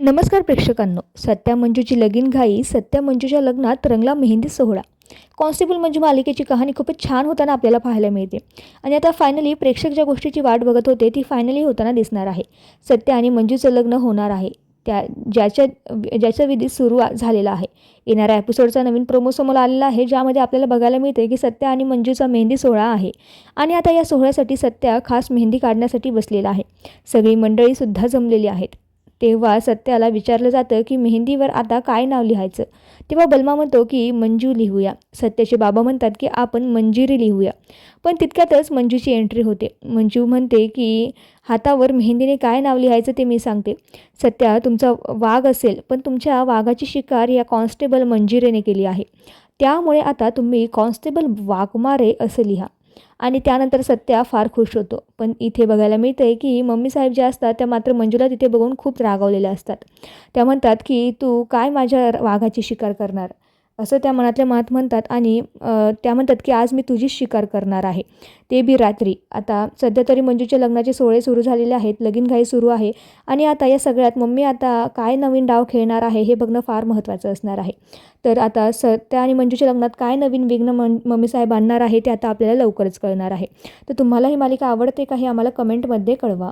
नमस्कार प्रेक्षकांनो सत्या मंजूची लगीन घाई सत्या मंजूच्या लग्नात रंगला मेहंदी सोहळा. कॉन्स्टेबल मंजू मालिकेची कहाणी खूपच छान होताना आपल्याला पाहायला मिळते. आणि आता फायनली प्रेक्षक ज्या गोष्टीची वाट बघत होते ती फायनली होताना दिसणार आहे. सत्या आणि मंजूचं लग्न होणार आहे. त्या ज्याच्या ज्याच्या विधी सुरू झालेला आहे. येणाऱ्या एपिसोडचा नवीन प्रोमो समोर आलेला आहे ज्यामध्ये आपल्याला बघायला मिळते की सत्या आणि मंजूचा मेहंदी सोहळा आहे. आणि आता या सोहळ्यासाठी सत्या खास मेहंदी काढण्यासाठी बसलेला आहे. सगळी मंडळीसुद्धा जमलेली आहेत. तेव्हा सत्याला विचारलं जातं की मेहंदीवर आता काय नाव लिहायचं? तेव्हा बलमा म्हणतो की मंजू लिहूया. सत्याचे बाबा म्हणतात की आपण मंजिरी लिहूया. पण तितक्यातच मंजूची एंट्री होते. मंजू म्हणते की हातावर मेहंदीने काय नाव लिहायचं ते मी सांगते. सत्या तुमचा वाघ असेल पण तुमच्या वाघाची शिकार या कॉन्स्टेबल मंजिरेने केली आहे. त्यामुळे आता तुम्ही कॉन्स्टेबल वाघमारे असं लिहा. आणि त्यानंतर सत्या फार खुश होतो. पण इथे बघायला मिळतं आहे की मम्मी साहेब ज्या असतात त्या मात्र मंजूला तिथे बघून खूप रागावलेल्या असतात. त्या म्हणतात की तू काय माझ्या वाघाची शिकार करणार? असं त्या मनातल्या मनात म्हणतात आणि त्या म्हणतात की आज मी तुझीच शिकार करणार आहे. ते बी रात्री. आता सध्या तरी मंजूच्या लग्नाचे सोहळे सुरू झालेले आहेत. लगीनघाई सुरू आहे. आणि आता या सगळ्यात मम्मी आता काय नवीन डाव खेळणार आहे हे बघणं फार महत्त्वाचं असणार आहे. तर आता सत्या आणि मंजूच्या लग्नात काय नवीन विघ्न मं मम्मी साहेब आणणार आहे ते आता आपल्याला लवकरच कळणार आहे. तर तुम्हाला ही मालिका आवडते का हे आम्हाला कमेंटमध्ये कळवा.